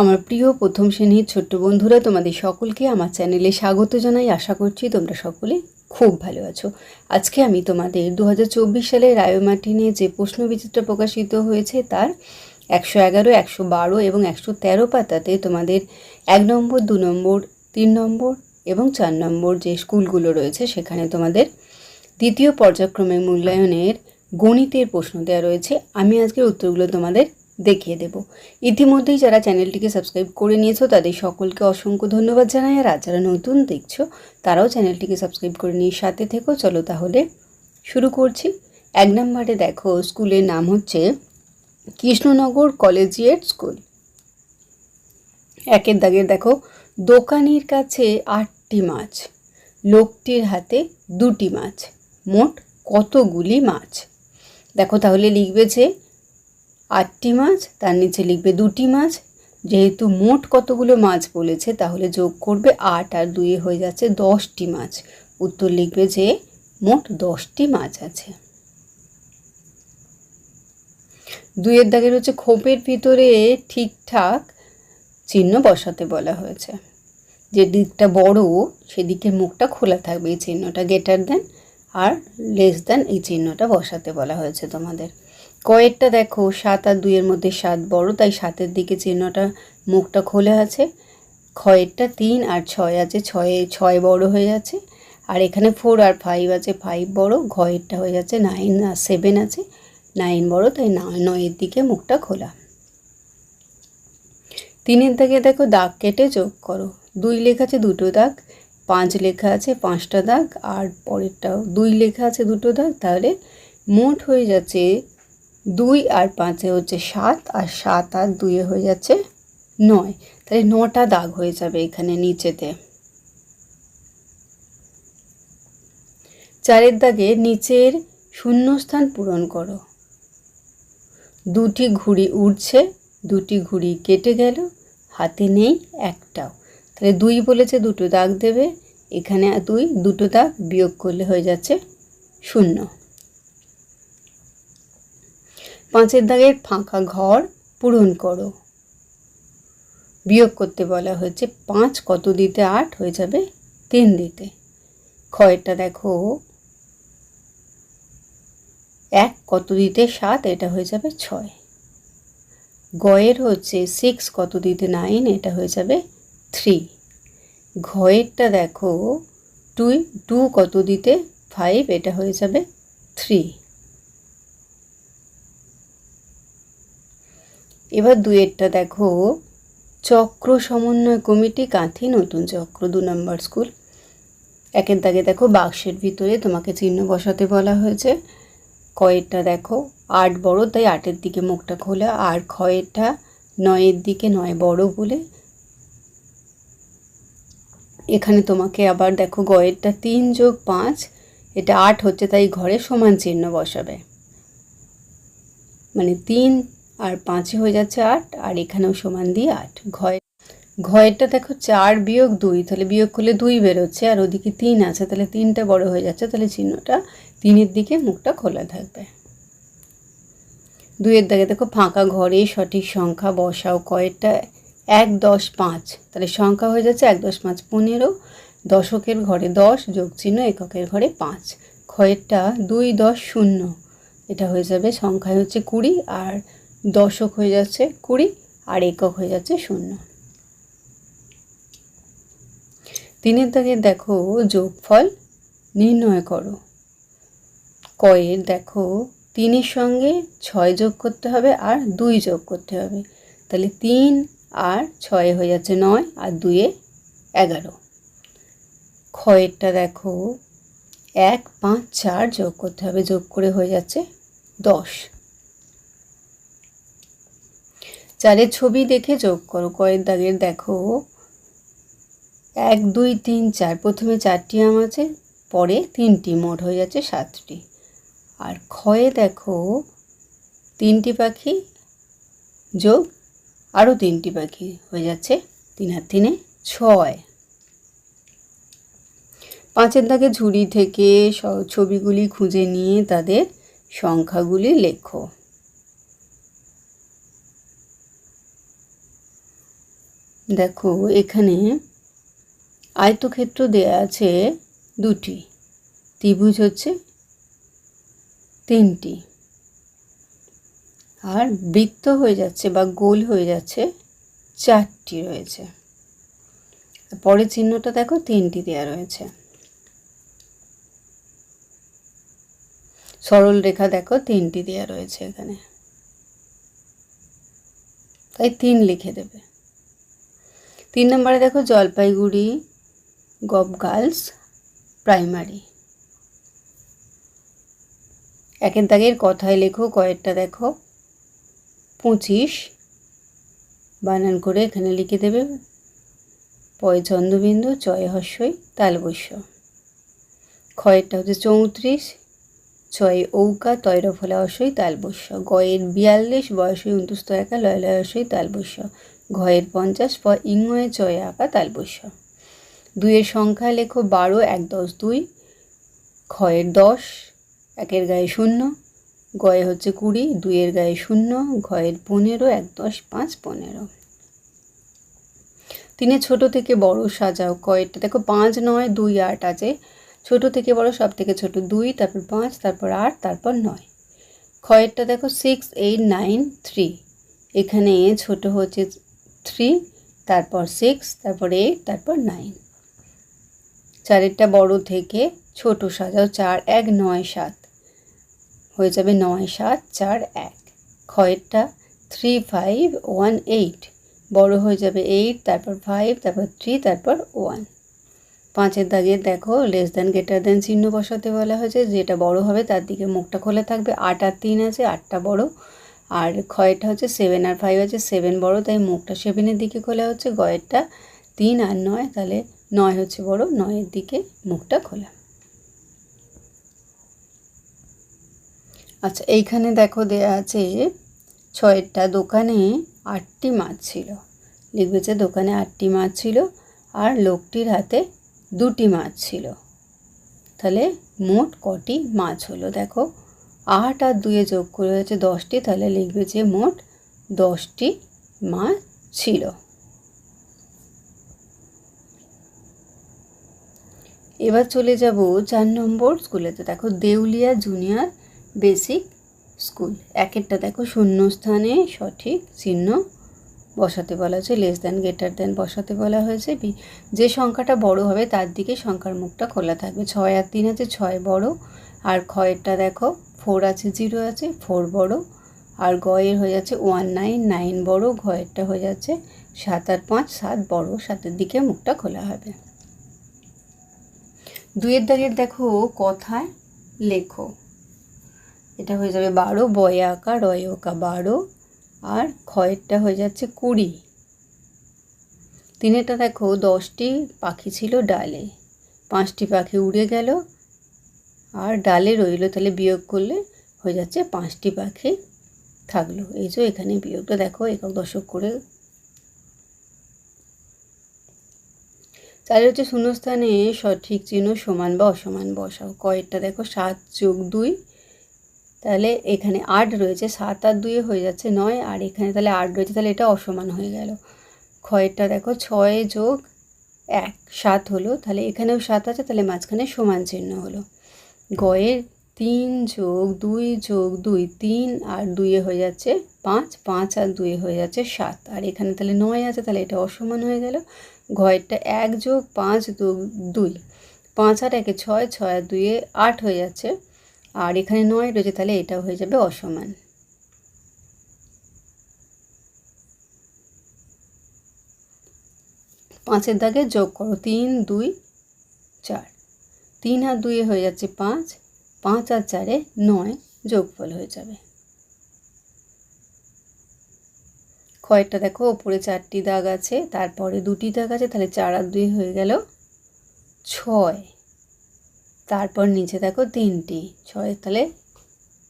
আমার প্রিয় প্রথম শ্রেণির ছোট্ট বন্ধুরা, তোমাদের সকলকে আমার চ্যানেলে স্বাগত জানাই। আশা করছি তোমরা সকলে খুব ভালো আছো। আজকে আমি তোমাদের দু সালে রায়োমার্টিনে যে প্রশ্ন বিচিত্র প্রকাশিত হয়েছে, তার একশো এগারো, একশো বারো এবং একশো তেরো পাতাতে তোমাদের এক নম্বর, দু নম্বর, তিন নম্বর এবং চার নম্বর যে স্কুলগুলো রয়েছে, সেখানে তোমাদের দ্বিতীয় পর্যায়ক্রমে মূল্যায়নের গণিতের প্রশ্ন দেওয়া রয়েছে। আমি আজকের উত্তরগুলো তোমাদের দেখিয়ে দেব। ইতিমধ্যেই যারা চ্যানেলটিকে সাবস্ক্রাইব করে নিয়েছো, তাদের সকলকে অসংখ্য ধন্যবাদ জানাই। আর যারা নতুন দেখছ, তারাও চ্যানেলটিকে সাবস্ক্রাইব করে নিয়ে সাথে থেকো। চলো তাহলে শুরু করছি। এক নম্বরে দেখো, স্কুলের নাম হচ্ছে কৃষ্ণনগর কলেজিয়েট স্কুল। একের দাগের দেখো, দোকানির কাছে আটটি মাছ, লোকটির হাতে দুটি মাছ, মোট কতগুলি মাছ? দেখো তাহলে লিখবে যে আটটি মাছ, তার নিচে লিখবে দুটি মাছ। যেহেতু মোট কতগুলো মাছ বলেছে, তাহলে যোগ করবে আট আর দুয়ে হয়ে যাচ্ছে দশটি মাছ। উত্তর লিখবে যে মোট দশটি মাছ আছে। দুইয়ের দাগের হচ্ছে খোপের ভিতরে ঠিকঠাক চিহ্ন বসাতে বলা হয়েছে। যে দিকটা বড় সেদিকে মুখটা খোলা থাকবে এই চিহ্নটা গেটার দেন আর লেস দেন এই চিহ্নটা বসাতে বলা হয়েছে তোমাদের। কয়েকটা দেখো, সাত আর দুইয়ের মধ্যে সাত বড়, তাই সাতের দিকে চিহ্নটা মুখটা খোলা আছে খয়েরটা তিন আর ছয় আছে, ছয়ে, ছয় বড় হয়ে যাচ্ছে, আর এখানে ফোর আর ফাইভ আছে ফাইভ বড়, ঘয়েরটা হয়ে যাচ্ছে নাইন আর সেভেন আছে নাইন বড়, তাই নয় নয়ের দিকে মুখটা খোলা। তিনের দাগে দেখো, দাগ কেটে যোগ করো, দুই লেখা আছে দুটো দাগ, পাঁচ লেখা আছে পাঁচটা দাগ, আর পরেরটাও দুই লেখা আছে দুটো দাগ, তাহলে মোট হয়ে যাচ্ছে দুই আর পাঁচে হচ্ছে সাত, আর সাত আর দুইয়ে হয়ে যাচ্ছে নয়। তাহলে নটা দাগ হয়ে যাবে এখানে নিচেতে। চারের দাগে নিচের শূন্যস্থান পূরণ করো। দুটি ঘুড়ি উড়ছে, দুটি ঘুড়ি কেটে গেল, হাতে নেই একটাও। তাহলে দুই বলেছে দুটো দাগ দেবে, এখানে দুই, দুটো দাগ বিয়োগ করলে হয়ে যাচ্ছে শূন্য। পাঁচের দাগের ফাঁকা ঘর পূরণ করো। বিয়োগ করতে বলা হয়েছে পাঁচ, কত দিতে? আট হয়ে যাবে তিন দিতে। ক্ষয়টা দেখো। এক, কত দিতে? সাত, এটা হয়ে যাবে ছয়। গয়ের হচ্ছে সিক্স কত দিতে? নাইন এটা হয়ে যাবে থ্রি ঘয়েরটা দেখো টু টু কত দিতে? ফাইভ এটা হয়ে যাবে থ্রি এবার দুয়েরটা দেখো। চক্র সমন্বয় কমিটি কাঁথি, নতুন চক্র, দু নম্বর স্কুল। একের দাগে দেখো, বাক্সের ভিতরে তোমাকে চিহ্ন বসাতে বলা হয়েছে। কয়েরটা দেখো, আট বড়, তাই আটের দিকে মুখটা খোলা। আর ক্ষয়েরটা নয়ের দিকে নয়, বড় বলে। এখানে তোমাকে আবার দেখো, গয়েরটা তিন যোগ পাঁচ, এটা আট হচ্ছে, তাই ঘরে সমান চিহ্ন বসাবে। মানে তিন আর পাঁচে হয়ে যাচ্ছে আট, আর এখানেও সমান দিয়ে আট। ঘয়, ঘয়েরটা দেখো চার বিয়োগ দুই, তাহলে বিয়োগ করলে দুই বেরোচ্ছে, আর ওদিকে তিন আছে, তাহলে তিনটা বড় হয়ে যাচ্ছে, তাহলে চিহ্নটা তিনের দিকে মুখটা খোলা থাকবে। দুইয়ের দাগে দেখো ফাঁকা ঘরে সঠিক সংখ্যা বসাও কয়েকটা এক দশ পাঁচ, তাহলে সংখ্যা হয়ে যাচ্ছে এক দশ পাঁচ পনেরো, দশকের ঘরে দশ, যোগ চিহ্ন এককের ঘরে পাঁচ ক্ষয়েরটা দুই দশ শূন্য, এটা হয়ে যাবে সংখ্যায় হচ্ছে কুড়ি, আর দশক হয়ে যাচ্ছে কুড়ি আর একক হয়ে যাচ্ছে শূন্য। তিনের দাগে দেখো যোগফল নির্ণয় করো। কয়ের দেখো তিনের সঙ্গে ছয় যোগ করতে হবে আর দুই যোগ করতে হবে। তাহলে তিন আর ছয়ে হয়ে যাচ্ছে নয় আর দুয়ে এগারো। ক্ষয়েরটা দেখো এক, পাঁচ, চার যোগ করতে হবে, যোগ করে হয়ে যাচ্ছে দশ। চারের ছবি দেখে যোগ করো। কয়ের দাগের দেখো। এক, দুই, তিন, চার। প্রথমে চারটি আম আছে, পরে তিনটি, মোট হয়ে যাচ্ছে সাতটি। আর ক্ষয়ে দেখো, তিনটি পাখি যোগ আরও তিনটি পাখি হয়ে যাচ্ছে তিন আর তিনে ছয়। পাঁচের দাগে ঝুড়ি থেকে ছবিগুলি খুঁজে নিয়ে তাদের সংখ্যাগুলি লেখো। দেখো, এখানে আয়তক্ষেত্র দেয়া আছে দুটি। ত্রিভুজ হচ্ছে তিনটি। আর বৃত্ত হয়ে যাচ্ছে বা গোল হয়ে যাচ্ছে চারটি রয়েছে। পরের চিহ্নটা দেখো, তিনটি দেয়া রয়েছে। সরল রেখা দেখো, তিনটি দেয়া রয়েছে এখানে। তাই তিন লিখে দেবে। তিন নম্বরে দেখো জলপাইগুড়ি গভ গার্লস, প্রাইমারি। একের দাগের কথায় লেখো, কয়েকটা দেখো। পঁচিশ, বানান করে এখানে লিখে দেবে। পয় চন্দ্রবিন্দু চয় হস্যই তালবস্য ক্ষয়েরটা হচ্ছে চৌত্রিশ, ছয় ঔকা তৈর ফলে অসই তালবস্য গয়ের বিয়াল্লিশ, বয়সই উনতুস্ত একা, লয় লয় অসই তালবস্য ঘয়ের পঞ্চাশ প ইংয়ে চয় আঁকা তালবস্য দুইয়ের সংখ্যা লেখো বারো, এক দশ দুই, ক্ষয়ের দশ, একের গায়ে শূন্য, গয়ে হচ্ছে কুড়ি, দুইয়ের গায়ে শূন্য, ঘয়ের পনেরো, এক দশ পাঁচ পনেরো। তিনে ছোট থেকে বড় সাজাও কয়েকটা দেখো পাঁচ, নয়, দুই, আট আছে। ছোট থেকে বড়, সব থেকে ছোট দুই, তারপর পাঁচ, তারপর আট, তারপর নয়। ক্ষয়েরটা দেখো সিক্স এইট নাইন থ্রি এখানে ছোট হচ্ছে থ্রি তারপর সিক্স তারপর এইট তারপর নাইন চারেরটা বড় থেকে ছোট সাজাও চার এক, নয়, সাত। হয়ে যাবে নয়, সাত, চার, এক। ক্ষয়েরটা থ্রি ফাইভ ওয়ান এইট বড় হয়ে যাবে এইট তারপর ফাইভ তারপর থ্রি তারপর ওয়ান পাঁচের দাগে দেখো লেস দ্যান গেটার দেন চিহ্ন বসাতে বলা হয়েছে। যেটা বড় হবে তার দিকে মুখটা খোলা থাকবে। আট আর তিন আছে, আটটা বড়। আর ক্ষয়টা হচ্ছে সেভেন আর ফাইভ আছে সেভেন বড়, তাই মুখটা সেভেনের দিকে খোলা হচ্ছে, গয়েরটা তিন আর নয়, তাহলে নয় হচ্ছে বড়, নয়ের দিকে মুখটা খোলা। আচ্ছা এইখানে দেখো দেয়া আছে ছয়েরটা দোকানে আটটি মাছ ছিল। লিখবে যে দোকানে আটটি মাছ ছিল আর লোকটির হাতে দুটি মাছ ছিল। তাহলে মোট কটি মাছ হলো? দেখো আট আর দুয়ে যোগ করে হচ্ছে দশটি, তাহলে লিখবে যে মোট দশটি মাছ ছিল। এবার চলে যাব চার নম্বর স্কুলেতে দেখো দেউলিয়া জুনিয়র বেসিক স্কুল একেরটা দেখো শূন্যস্থানে সঠিক চিহ্ন বসাতে বলা হয়েছে লেস দেন গেটার দেন বসাতে বলা হয়েছে। যে সংখ্যাটা বড় হবে তার দিকে সংখ্যার মুখটা খোলা থাকবে। ছয় আর তিন আছে ছয় বড়। আর ক্ষয়েরটা দেখো ফোর আছে, জিরো আছে, ফোর বড়, আর গয়ের হয়ে যাচ্ছে ওয়ান নাইন নাইন বড় ঘয়েরটা হয়ে যাচ্ছে সাত আর পাঁচ, সাত বড়, সাতের দিকে মুখটা খোলা হবে। দুয়ের দাগের দেখো কথায় লেখো। এটা হয়ে যাবে বারো, বয়ে আঁকা, রয় আঁকা বারো, আর ক্ষয়েরটা হয়ে যাচ্ছে কুড়ি। তিনেরটা দেখো, দশটি পাখি ছিল ডালে, পাঁচটি পাখি উড়ে গেল আর ডালে রইল তাহলে বিয়োগ করলে হয়ে যাচ্ছে পাঁচটি পাখি থাকল। এই যে এখানে বিয়োগটা দেখো, একক দশক করে। তাহলে হচ্ছে শূন্যস্থানে সঠিক চিহ্ন সমান বা অসমান বসাও। কয়েকটা দেখো, সাত যোগ দুই। তাহলে এখানে আট রয়েছে, সাত আর দুয়ে হয়ে যাচ্ছে নয়। আর এখানে তাহলে আট রয়েছে, তাহলে এটা অসমান হয়ে গেল। ক্ষয়টা দেখো, ছয় যোগ এক, সাত হলো। তাহলে এখানেও সাত আছে, তাহলে মাঝখানে সমান চিহ্ন হলো। গয়ের তিন যোগ দুই যোগ দুই, তিন আর দুইয়ে হয়ে যাচ্ছে পাঁচ পাঁচ আর দুয়ে হয়ে যাচ্ছে সাত। আর এখানে তাহলে নয় আছে, তাহলে এটা অসমান হয়ে গেল। ঘয়েরটা এক যোগ পাঁচ দুই, পাঁচ আর একে ছয় ছয় আর দুইয়ে আট হয়ে যাচ্ছে। আর এখানে নয় রয়েছে, তাহলে এটা হয়ে যাবে অসমান। পাঁচের দাগে যোগ করো, তিন, দুই, চার। তিন আর দুইয়ে হয়ে যাচ্ছে পাঁচ পাঁচ আর চারে নয় যোগফল হয়ে যাবে। কয়েকটা দেখো, ওপরে চারটি দাগ আছে, তারপরে দুটি দাগ আছে, তাহলে চার আর দুই হয়ে গেল ছয়। তারপর নিচে দেখো তিনটি ছয় তাহলে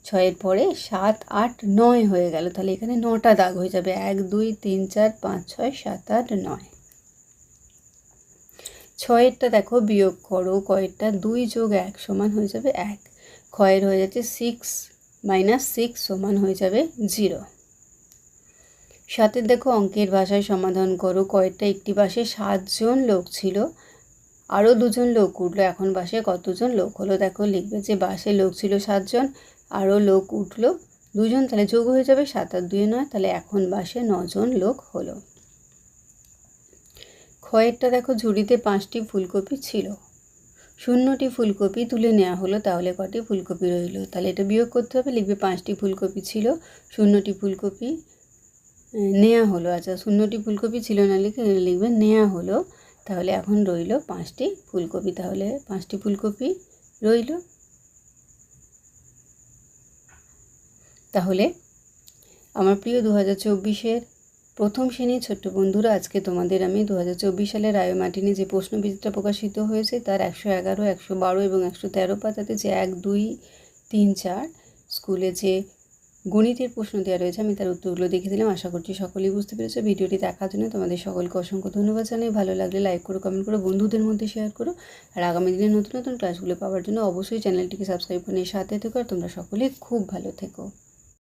ছয়ের পরে সাত, আট, নয় হয়ে গেল, তাহলে এখানে নটা দাগ হয়ে যাবে, এক, দুই, তিন, চার, পাঁচ, ছয়, সাত, আট, নয়। ছয়েরটা দেখো বিয়োগ করো কয়েকটা দুই যোগ এক সমান হয়ে যাবে এক। ক্ষয়ের হয়ে যাচ্ছে সিক্স মাইনাস সিক্স সমান হয়ে যাবে জিরো সাথে দেখো অঙ্কের ভাষায় সমাধান করো কয়েকটা একটি বাসে সাতজন লোক ছিল আরও দুজন লোক উঠল, এখন বাসে কতজন লোক হলো দেখো লিখবে যে বাসে লোক ছিল সাতজন আরও লোক উঠল দুজন, তাহলে যোগ হয়ে যাবে সাত আর দুয়ে নয়, তাহলে এখন বাসে নজন লোক হলো। খয়েরটা দেখো ঝুড়িতে পাঁচটি ফুলকপি ছিল। শূন্যটি ফুলকপি তুলে নেওয়া হলো, তাহলে কটি ফুলকপি রইল? তাহলে এটা বিয়োগ করতে হবে, লিখবে পাঁচটি ফুলকপি ছিল, শূন্যটি ফুলকপি নেওয়া হলো। আচ্ছা শূন্যটি ফুলকপি ছিল না লিখে লিখবে নেওয়া হলো, তাহলে এখন রইল পাঁচটি ফুলকপি, তাহলে পাঁচটি ফুলকপি রইল। তাহলে আমার প্রিয় দু হাজার চব্বিশের প্রথম শ্রেণির ছোট্ট বন্ধুরা, আজকে তোমাদের আমি দু হাজার চব্বিশ সালের রায় মার্টিনে যে প্রশ্নবিচিত্রা প্রকাশিত হয়েছে, তার একশো এগারো, একশো বারো এবং একশো তেরো পাতাতে যে এক, দুই, তিন, চার স্কুলে যে গণিতের প্রশ্ন দেওয়া রয়েছে, আমি তার উত্তরগুলো দেখে দিলাম। আশা করছি সকলেই বুঝতে পেরেছ। ভিডিওটি দেখার জন্য তোমাদের সকলকে অসংখ্য ধন্যবাদ জানাই। ভালো লাগলে লাইক করো, কমেন্ট করো, বন্ধুদের মধ্যে শেয়ার করো। আর আগামী দিনে নতুন নতুন ক্লাসগুলো পাওয়ার জন্য অবশ্যই চ্যানেলটিকে সাবস্ক্রাইব করে সাথে থেকো। আর তোমরা সকলে খুব ভালো থেকো।